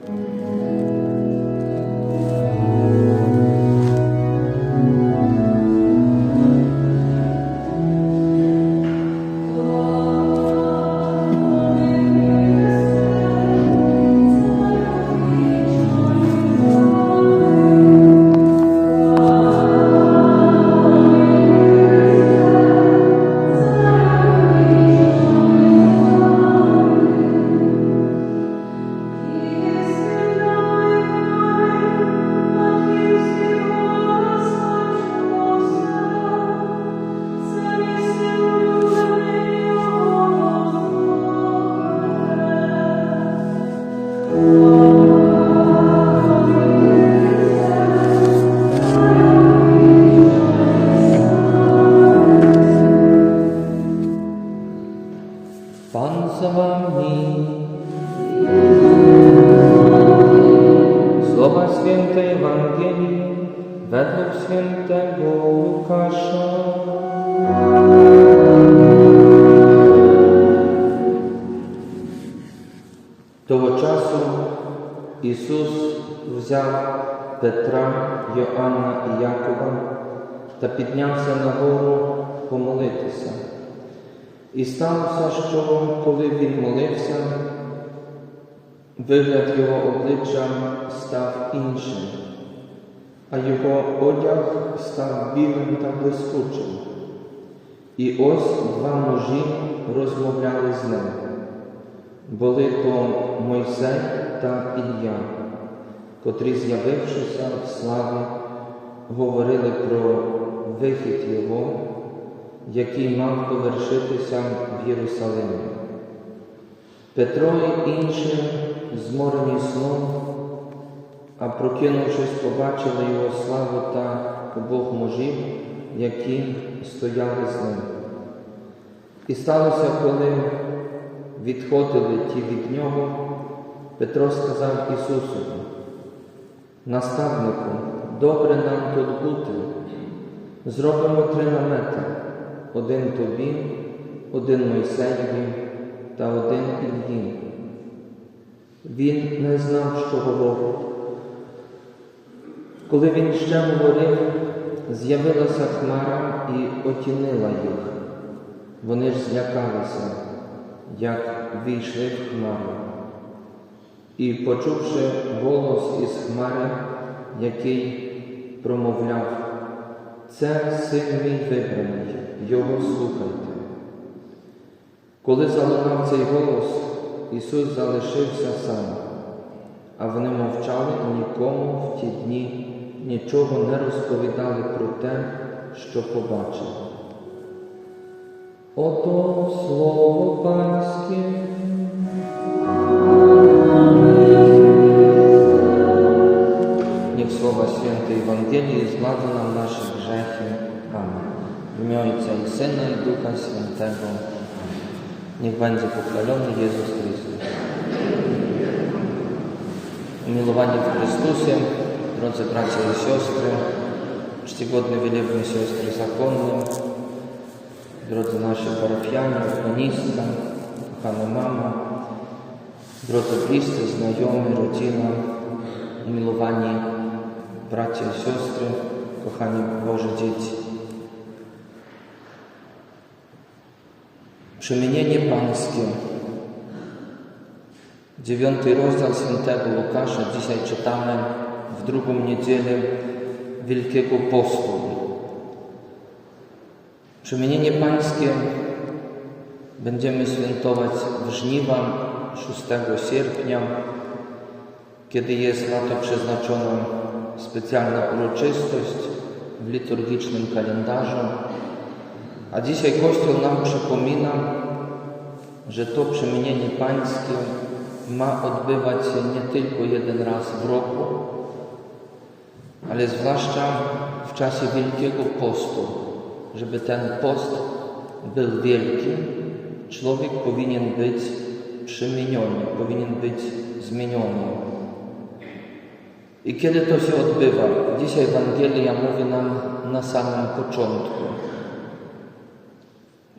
Pan піднявся на гору помолитися. І сталося, що коли він молився, вигляд його обличчя став іншим, а його одяг став білим та блискучим. І ось два мужі розмовляли з ним. Були то Мойсей та Ілля, котрі, з'явившися в славі, говорили про вихід Його, який мав довершитися в Єрусалимі. Петро і інші, зморені сном, а прокинувшись, побачили його славу та обох мужів, які стояли з ним. І сталося, коли відходили ті від нього, Петро сказав Ісусу, наставнику, добре нам тут бути. Зробимо три намети, один тобі, один Мойсеєві та один Іллі. Він не знав, що говорить. Коли він ще говорив, з'явилася хмара і отінила їх. Вони ж злякалися, як війшли в хмару. І, почувши голос із хмари, який промовляв, це син мій вибраний, його слухайте. Коли залунав цей голос, Ісус залишився сам, а вони мовчали і нікому в ті дні нічого не розповідали про те, що побачили. Ото слово панське. W imię Ojca i Syna i Ducha Świętego. Niech będzie pochwalony Jezus Chrystus. Umiłowani w Chrystusie, drodzy bracia i siostry, czcigodne wielebne siostry zakonne, drodzy nasi parafianie, organistka, kochana mama, drodzy bliscy, znajomi, rodzina, umiłowani bracia i siostry, kochani Boże dzieci. Przemienienie Pańskie. Dziewiąty rozdział świętego Łukasza. Dzisiaj czytamy w drugą niedzielę Wielkiego Postu. Przemienienie Pańskie będziemy świętować w żniwa 6 sierpnia, kiedy jest na to przeznaczona specjalna uroczystość w liturgicznym kalendarzu. A dzisiaj Kościół nam przypomina, że to przemienienie Pańskie ma odbywać się nie tylko jeden raz w roku, ale zwłaszcza w czasie Wielkiego Postu. Żeby ten post był wielki, człowiek powinien być przemieniony, powinien być zmieniony. I kiedy to się odbywa? Dzisiaj Ewangelia mówi nam na samym początku.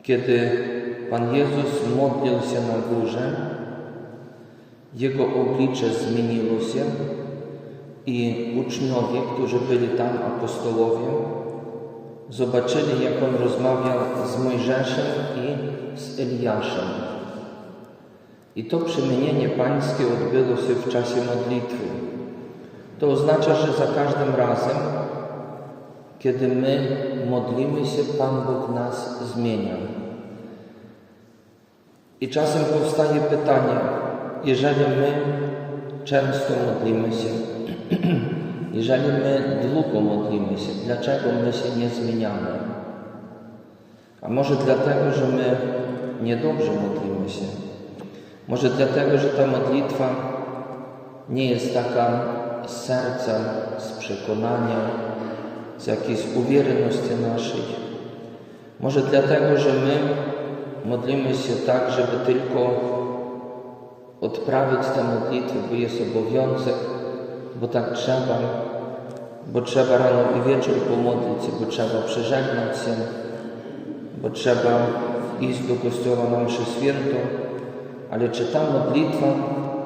Kiedy Pan Jezus modlił się na górze, Jego oblicze zmieniło się i uczniowie, którzy byli tam, apostołowie, zobaczyli, jak on rozmawiał z Mojżeszem i z Eliaszem. I to przemienienie pańskie odbyło się w czasie modlitwy. To oznacza, że za każdym razem, kiedy my modlimy się, Pan Bóg nas zmienia. I czasem powstaje pytanie, jeżeli my często modlimy się, jeżeli my długo modlimy się, dlaczego my się nie zmieniamy? A może dlatego, że my niedobrze modlimy się? Może dlatego, że ta modlitwa nie jest taka z serca, z przekonania, z jakiejś uwierności naszej. Może dlatego, że my modlimy się tak, żeby tylko odprawić tę modlitwę, bo jest obowiązek, bo tak trzeba, bo trzeba rano i wieczór pomodlić się, bo trzeba przeżegnać się, bo trzeba iść do kościoła na mszę świętą, ale czy ta modlitwa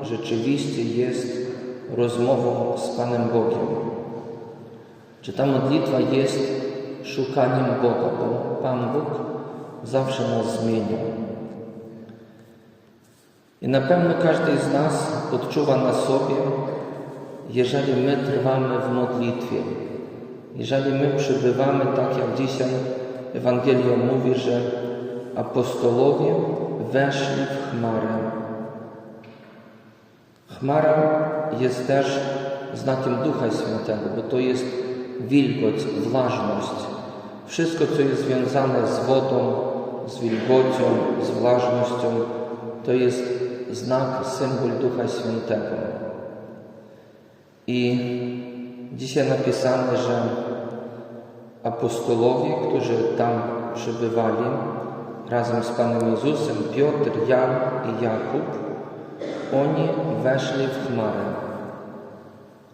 rzeczywiście jest rozmową z Panem Bogiem? Czy ta modlitwa jest szukaniem Boga, bo Pan Bóg zawsze nas zmienia. I na pewno każdy z nas odczuwa na sobie, jeżeli my trwamy w modlitwie, jeżeli my przybywamy, tak jak dzisiaj Ewangelia mówi, że apostołowie weszli w chmarę. Chmara jest też znakiem Ducha Świętego, bo to jest wilgoć, włażność. Wszystko, co jest związane z wodą, z wilgocią, z włażnością, to jest znak, symbol Ducha Świętego. I dzisiaj napisane, że apostołowie, którzy tam przybywali razem z Panem Jezusem, Piotr, Jan i Jakub, oni weszli w chmarę.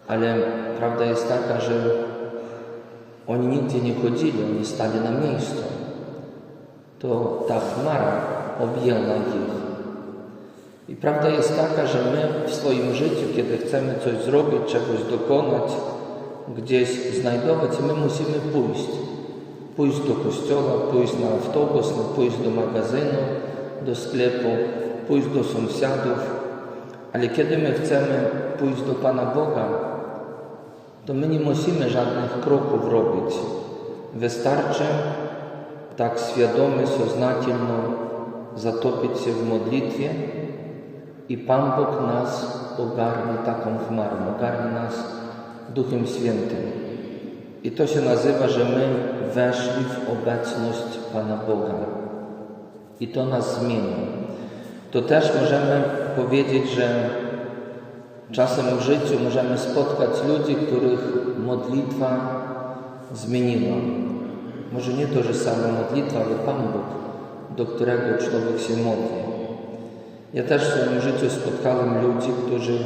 Ale prawda jest taka, że oni nigdzie nie chodzili, oni stali na miejscu. To ta chmara objęła ich. I prawda jest taka, że my w swoim życiu, kiedy chcemy coś zrobić, czegoś dokonać, gdzieś znajdować, my musimy pójść. Pójść do kościoła, pójść na autobus, pójść do magazynu, do sklepu, pójść do sąsiadów. Ale kiedy my chcemy pójść do Pana Boga, to my nie musimy żadnych kroków robić. Wystarczy tak świadomie, soznательно zatopić się w modlitwie i Pan Bóg nas ogarnie taką chmarą, ogarnie nas Duchem Świętym. I to się nazywa, że my weszli w obecność Pana Boga. I to nas zmienia. To też możemy powiedzieć, że czasem w życiu możemy spotkać ludzi, których modlitwa zmieniła. Może nie to, że sama modlitwa, ale Pan Bóg, do którego człowiek się modli. Ja też w swoim życiu spotkałem ludzi, którzy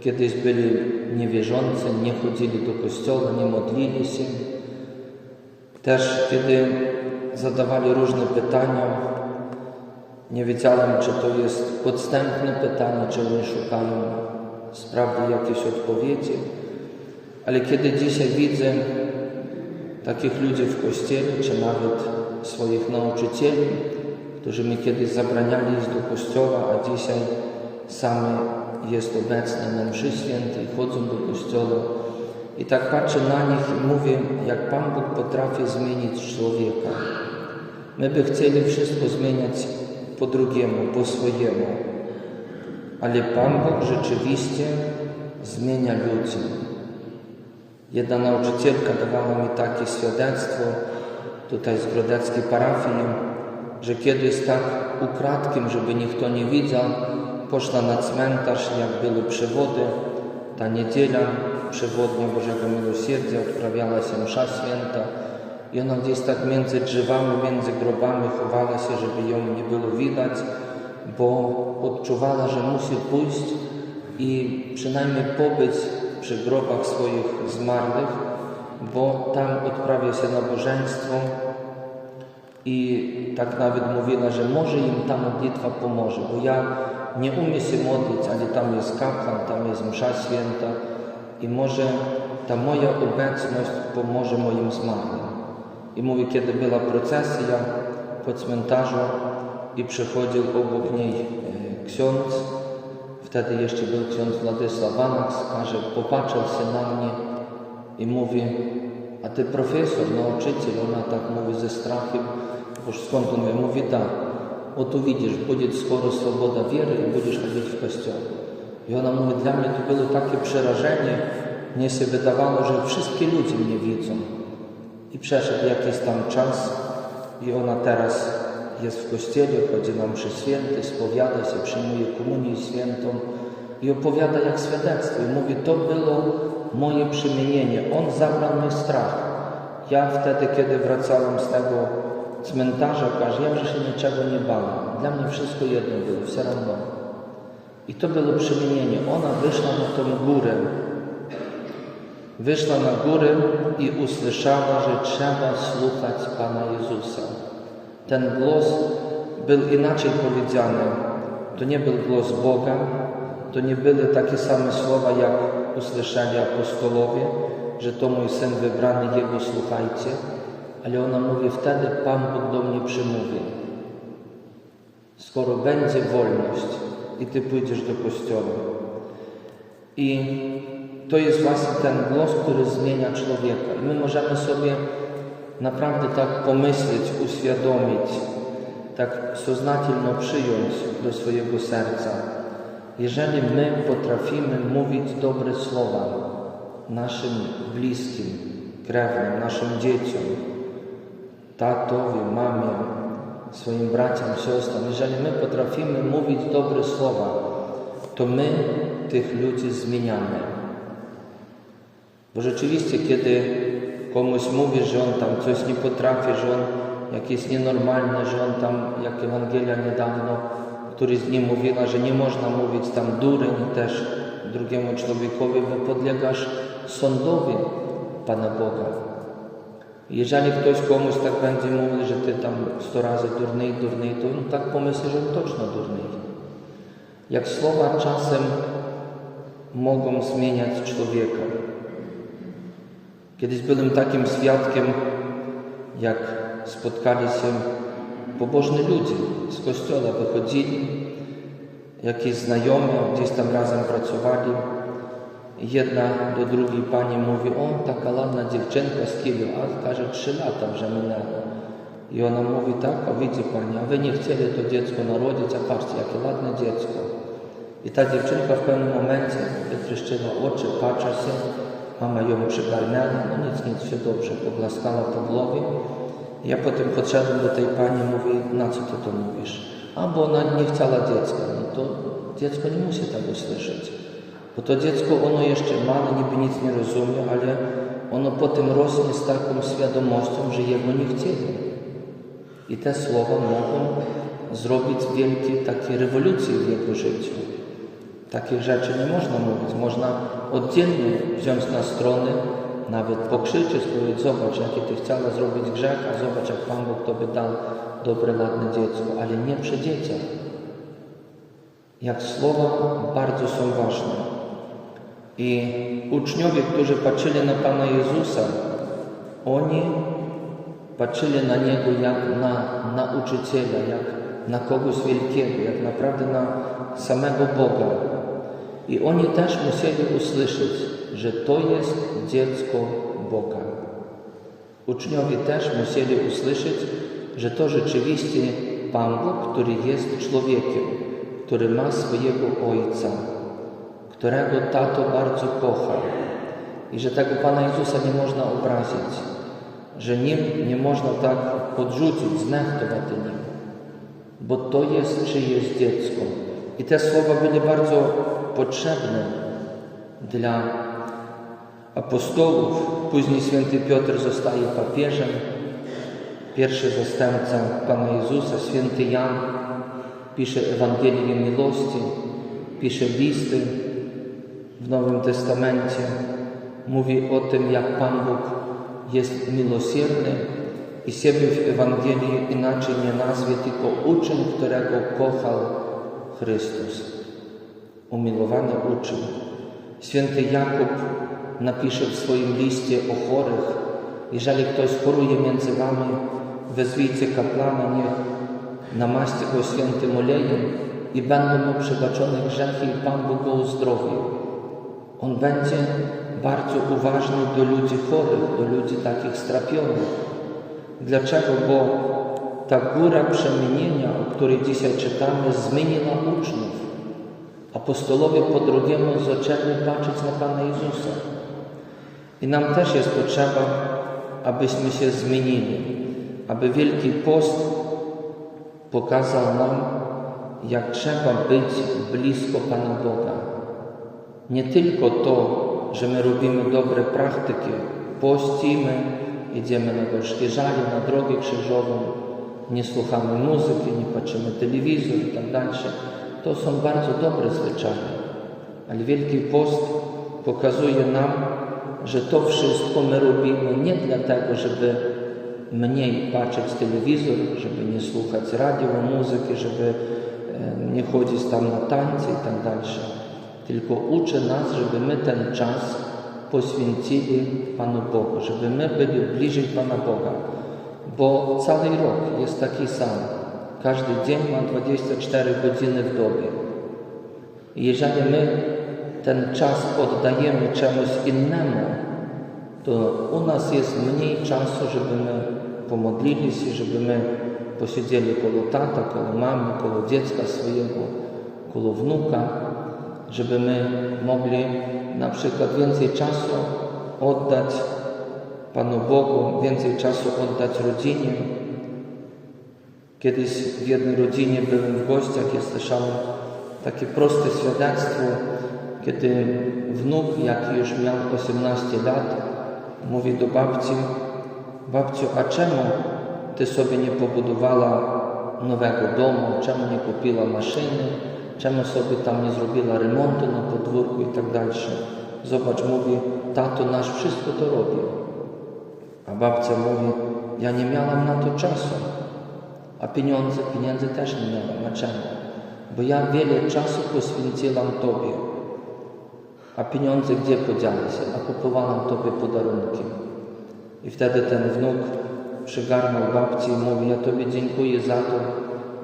kiedyś byli niewierzący, nie chodzili do kościoła, nie modlili się. Też kiedy zadawali różne pytania, nie wiedziałem, czy to jest podstępne pytanie, czy oni szukają sprawdy jakiejś odpowiedzi. Ale kiedy dzisiaj widzę takich ludzi w kościele, czy nawet swoich nauczycieli, którzy mi kiedyś zabraniali iść do kościoła, a dzisiaj sami jest obecny na mszy świętej, chodzą do kościoła. I tak patrzę na nich i mówię, jak Pan Bóg potrafi zmienić człowieka. My by chcieli wszystko zmieniać po drugiemu, po swojemu. Ale Pan Bóg rzeczywiście zmienia ludzi. Jedna nauczycielka dawała mi takie świadectwo tutaj z Grodeckiej parafii, że kiedyś tak ukradkiem, żeby nikt nie widział, poszła na cmentarz, jak były przewody, ta niedziela przewodnia Bożego Miłosierdzia, odprawiała się msza święta i ona gdzieś tak między drzewami, między grobami chowała się, żeby ją nie było widać, bo odczuwała, że musi pójść i przynajmniej pobyć przy grobach swoich zmarłych, bo tam odprawia się nabożeństwo i tak nawet mówiła, że może im ta modlitwa pomoże, bo ja nie umie się modlić, ale tam jest kapłan, tam jest msza święta i może ta moja obecność pomoże moim zmarłym. I mówi, kiedy była procesja po cmentarzu i przechodził obok niej e, ksiądz, wtedy jeszcze był ksiądz Władysław Anaks, każe, popatrzył się na mnie i mówi, a ty profesor, nauczyciel, ona tak mówi ze strachem, bo skąd on wie? Mówi tak, oto widzisz, będzie skoro swoboda wiery i będziesz chodzić w kościele. I ona mówi, dla mnie to było takie przerażenie, mnie się wydawało, że wszystkie ludzie mnie widzą. I przeszedł jakiś tam czas i ona teraz jest w kościele, chodzi na mszy święty, spowiada się, przyjmuje komunię świętą i opowiada jak świadectwo. I mówi, to było moje przemienienie. On zabrał mnie strach. Ja wtedy, kiedy wracałem z tego cmentarza, każe, ja że się niczego nie bałem. Dla mnie wszystko jedno było, все равно. I to było przemienienie. Ona wyszła na tą górę, wyszła na górę i usłyszała, że trzeba słuchać Pana Jezusa. Ten głos był inaczej powiedziany. To nie był głos Boga, to nie były takie same słowa, jak usłyszeli apostolowie, że to mój syn wybrany, Jego słuchajcie. Ale ona mówi, wtedy Pan Bóg do mnie przemówi. Skoro będzie wolność i Ty pójdziesz do kościoła. I to jest właśnie ten głos, który zmienia człowieka. I my możemy sobie naprawdę tak pomyśleć, uświadomić, tak soznatelno przyjąć do swojego serca. Jeżeli my potrafimy mówić dobre słowa naszym bliskim, krewnym, naszym dzieciom, tatowi, mamie, swoim braciom, siostrom, jeżeli my potrafimy mówić dobre słowa, to my tych ludzi zmieniamy. Bo rzeczywiście, kiedy komuś mówi, że on tam coś nie potrafi, że on jakiś nienormalny, że on tam, jak Ewangelia niedawno, któryś z nim mówiła, że nie można mówić tam dureń też drugiemu człowiekowi, bo podlegasz sądowi Pana Boga. Jeżeli ktoś komuś tak będzie mówił, że ty tam sto razy durnej, durnej, to on tak pomyśli, że on точно durnej. Jak słowa czasem mogą zmieniać człowieka. Kiedyś byłem takim świadkiem, jak spotkali się pobożni ludzie z kościoła, wychodzili, jakieś znajome, gdzieś tam razem pracowali. Jedna do drugiej pani mówi, o, taka ładna dziewczynka z Kielu, a każe, trzy lata już minęło. I ona mówi, tak, a widzi pani, a wy nie chcieli to dziecko narodzić, a patrzcie, jakie ładne dziecko. I ta dziewczynka w pewnym momencie wytryszczyła oczy, patrzy się, mama ją przygarnęła, no nic, nic, się dobrze, poglaskała po głowie. Ja potem podszedłem do tej pani mówię, na co ty to mówisz? A, bo ona nie chciała dziecka. No to dziecko nie musi tego słyszeć. Bo to dziecko, ono jeszcze małe, niby nic nie rozumie, ale ono potem rośnie z taką świadomością, że jego nie chcieli. I te słowa mogą zrobić wielkie takie rewolucje w jego życiu. Takich rzeczy nie można mówić. Można oddzielnie wziąć na strony, nawet pokrzyczeć, powiedzieć, zobacz, jakie ty chciała zrobić grzech, a zobacz, jak Pan Bóg tobie dał dobre, ładne dziecko, ale nie przy dzieciach. Jak słowa bardzo są ważne. I uczniowie, którzy patrzyli na Pana Jezusa, oni patrzyli na Niego jak na nauczyciela, jak na kogoś wielkiego, jak naprawdę na samego Boga. I oni też musieli usłyszeć, że to jest dziecko Boga. Uczniowie też musieli usłyszeć, że to rzeczywiście Pan Bóg, który jest człowiekiem, który ma swojego Ojca, którego tato bardzo kocha i że tego Pana Jezusa nie można obrazić, że nim nie można tak podrzucić, znechtować nim, bo to jest czyjeś dziecko. I te słowa były bardzo potrzebne dla apostołów. Później święty Piotr zostaje papieżem, pierwszy zastępca Pana Jezusa, święty Jan pisze Ewangelię miłości, pisze listy w Nowym Testamencie. Mówi o tym, jak Pan Bóg jest miłosierny i siebie w Ewangelii inaczej nie nazwie, tylko uczeń, którego kochał Chrystus. Umiłowany uczeń. Święty Jakub napisze w swoim liście o chorych, jeżeli ktoś choruje między wami, wezwijcie kapłana, niech namaści go świętym olejem i będą mu przebaczone grzechy i Pan Bóg go uzdrowi. On będzie bardzo uważny do ludzi chorych, do ludzi takich strapionych. Dlaczego? Bo ta góra przemienienia, o której dzisiaj czytamy, zmieniła uczniów. Apostolowie po drugiemu zaczęli patrzeć na Pana Jezusa. I nam też jest potrzeba, abyśmy się zmienili, aby Wielki Post pokazał nam, jak trzeba być blisko Pana Boga. Nie tylko to, że my robimy dobre praktyki, pościmy, idziemy na gorzkie na drogę krzyżową, nie słuchamy muzyki, nie patrzymy telewizor i tak dalej. To są bardzo dobre zwyczaje. Ale Wielki Post pokazuje nam, że to wszystko my robimy nie dlatego, żeby mniej patrzeć telewizor, żeby nie słuchać radio, muzyki, żeby nie chodzić tam na tańce i tak dalej. Tylko uczy nas, żeby my ten czas poświęcili Panu Bogu, żeby my byli bliżej Pana Boga, bo cały rok jest taki sam. Każdy dzień ma 24 godziny w dobie. Jeżeli my ten czas oddajemy czemuś innemu, to u nas jest mniej czasu, żeby my pomodlili się, żeby my posiedzieli koło tata, koło mamy, koło dziecka swojego, koło wnuka, żeby my mogli na przykład więcej czasu oddać Panu Bogu, więcej czasu oddać rodzinie. Kiedyś w jednej rodzinie byłem w gościach i słyszałem takie proste świadectwo, kiedy wnuk, jaki już miał 18 lat, mówi do babci, babciu, a czemu ty sobie nie pobudowała nowego domu, czemu nie kupiła maszyny, czemu sobie tam nie zrobiła remontu na podwórku i tak dalej. Zobacz, mówi, tato nasz wszystko to robił. A babcia mówi, ja nie miałam na to czasu. A pieniądze, pieniędzy też nie miałam. A czemu? Bo ja wiele czasu poświęciłam Tobie. A pieniądze gdzie podziały się? A kupowałam Tobie podarunki. I wtedy ten wnuk przygarnął babci i mówi, ja Tobie dziękuję za to,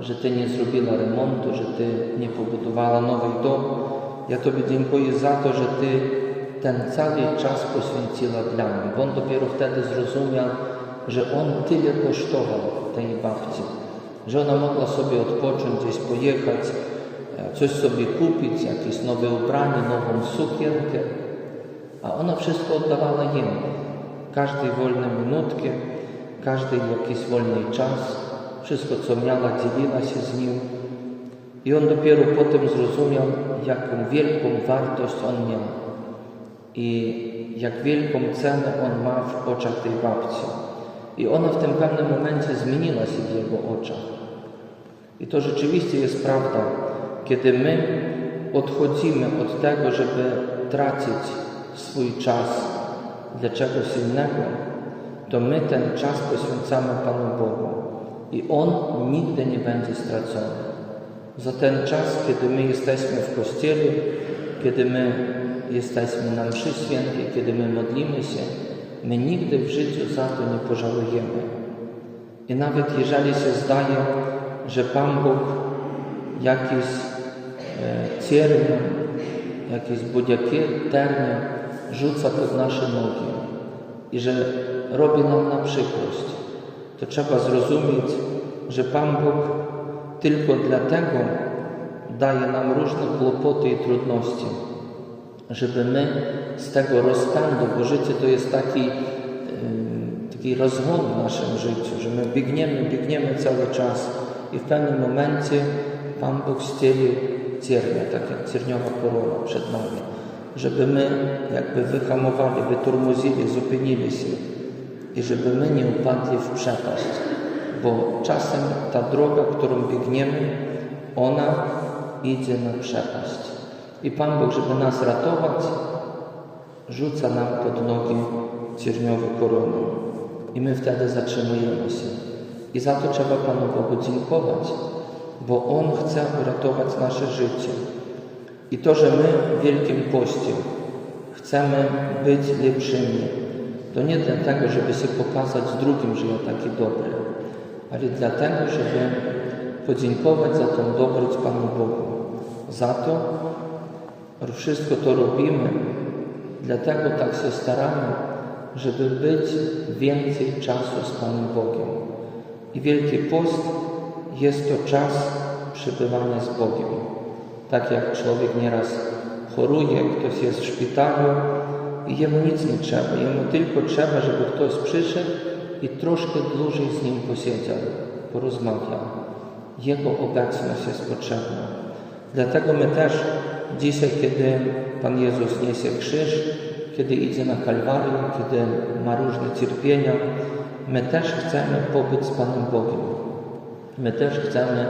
że Ty nie zrobiła remontu, że Ty nie pobudowała nowy dom. Ja Tobie dziękuję za to, że Ty ten cały czas poświęciła dla mnie. Bo on dopiero wtedy zrozumiał, że on tyle kosztował tej babci, że ona mogła sobie odpocząć, gdzieś pojechać, e, coś sobie kupić, jakieś nowe ubranie, nową sukienkę, a ona wszystko oddawała jemu. Każdej wolnej minutkę, każdej jakiś wolny czas, wszystko co miała, dzieliła się z nim. I on dopiero potem zrozumiał, jaką wielką wartość on miał i jak wielką cenę on ma w oczach tej babci. I ona w tym pewnym momencie zmieniła się w jego oczach. I to rzeczywiście jest prawda, kiedy my odchodzimy od tego, żeby tracić swój czas dla czegoś innego, to my ten czas poświęcamy Panu Bogu i On nigdy nie będzie stracony. Za ten czas, kiedy my jesteśmy w Kościele, kiedy my jesteśmy na mszy świętej, kiedy my modlimy się, my nigdy w życiu za to nie pożałujemy. I nawet jeżeli się zdaje, że Pan Bóg jakieś e, ciernie, jakieś budiakiernie rzuca pod nasze nogi i że robi nam na przykrość, to trzeba zrozumieć, że Pan Bóg tylko dlatego daje nam różne kłopoty i trudności, żeby my z tego rozpędu, bo życie to jest taki, yy, taki rozwód w naszym życiu, że my biegniemy, biegniemy cały czas i w pewnym momencie Pan Bóg ścieli ciernia, tak jak cierniowa korona przed nami, żeby my jakby wyhamowali, wyturmozili, zupełnili się i żeby my nie upadli w przepaść, bo czasem ta droga, którą biegniemy, ona idzie na przepaść. I Pan Bóg, żeby nas ratować, rzuca nam pod nogi cierniowe korony. I my wtedy zatrzymujemy się. I za to trzeba Panu Bogu dziękować, bo On chce uratować nasze życie. I to, że my w Wielkim Poście chcemy być lepszymi, to nie dlatego, żeby się pokazać drugim, że ja taki dobry, ale dlatego, żeby podziękować za tą dobroć Panu Bogu. Za to wszystko to robimy, dlatego tak się staramy, żeby być więcej czasu z Panem Bogiem. I Wielki Post jest to czas przebywania z Bogiem. Tak jak człowiek nieraz choruje, ktoś jest w szpitalu i jemu nic nie trzeba. Jemu tylko trzeba, żeby ktoś przyszedł i troszkę dłużej z nim posiedział, porozmawiał. Jego obecność jest potrzebna. Dlatego my też dzisiaj, kiedy Pan Jezus niesie krzyż, kiedy idzie na Kalwarię, kiedy ma różne cierpienia, my też chcemy pobyć z Panem Bogiem. My też chcemy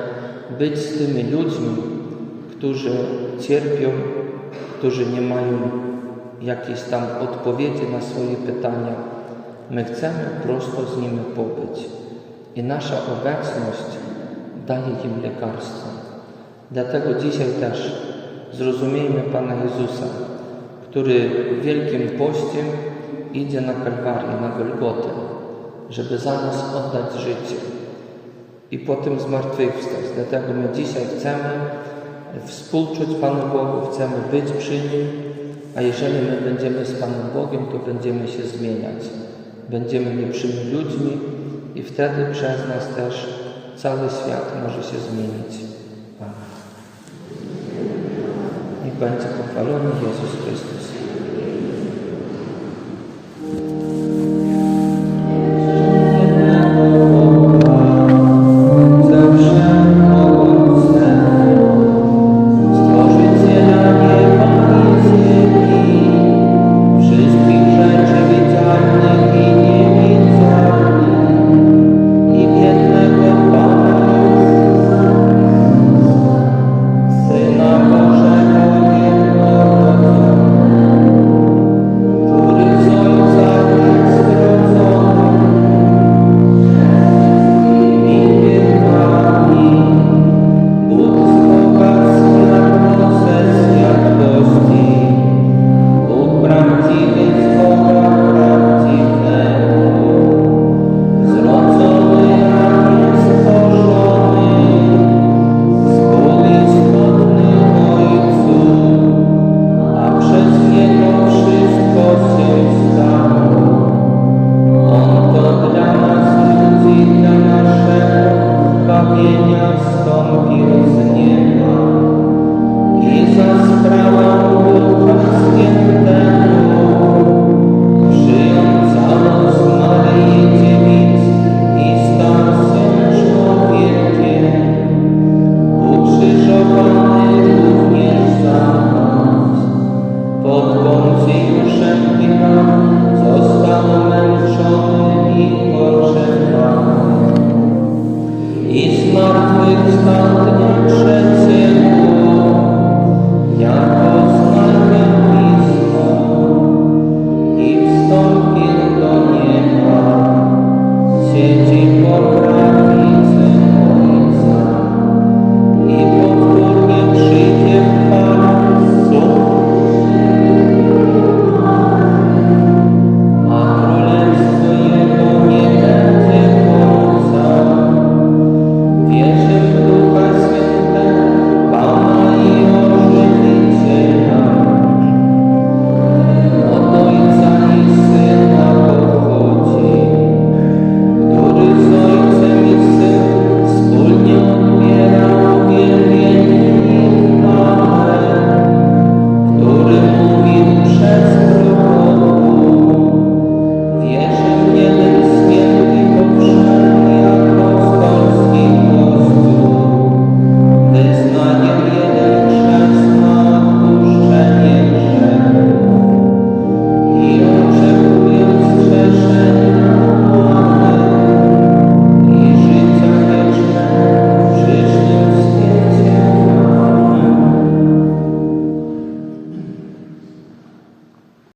być z tymi ludźmi, którzy cierpią, którzy nie mają jakiejś tam odpowiedzi na swoje pytania. My chcemy prosto z nimi pobyć. I nasza obecność daje im lekarstwo. Dlatego dzisiaj też zrozumiejmy Pana Jezusa, który w Wielkim Poście idzie na Kalwarię, na Golgotę, żeby za nas oddać życie i potem zmartwychwstać. Dlatego my dzisiaj chcemy współczuć Panu Bogu, chcemy być przy Nim, a jeżeli my będziemy z Panem Bogiem, to będziemy się zmieniać. Będziemy lepszymi ludźmi i wtedy przez nas też cały świat może się zmienić. Amen. Niech będzie pochwalony Jezus Chrystus.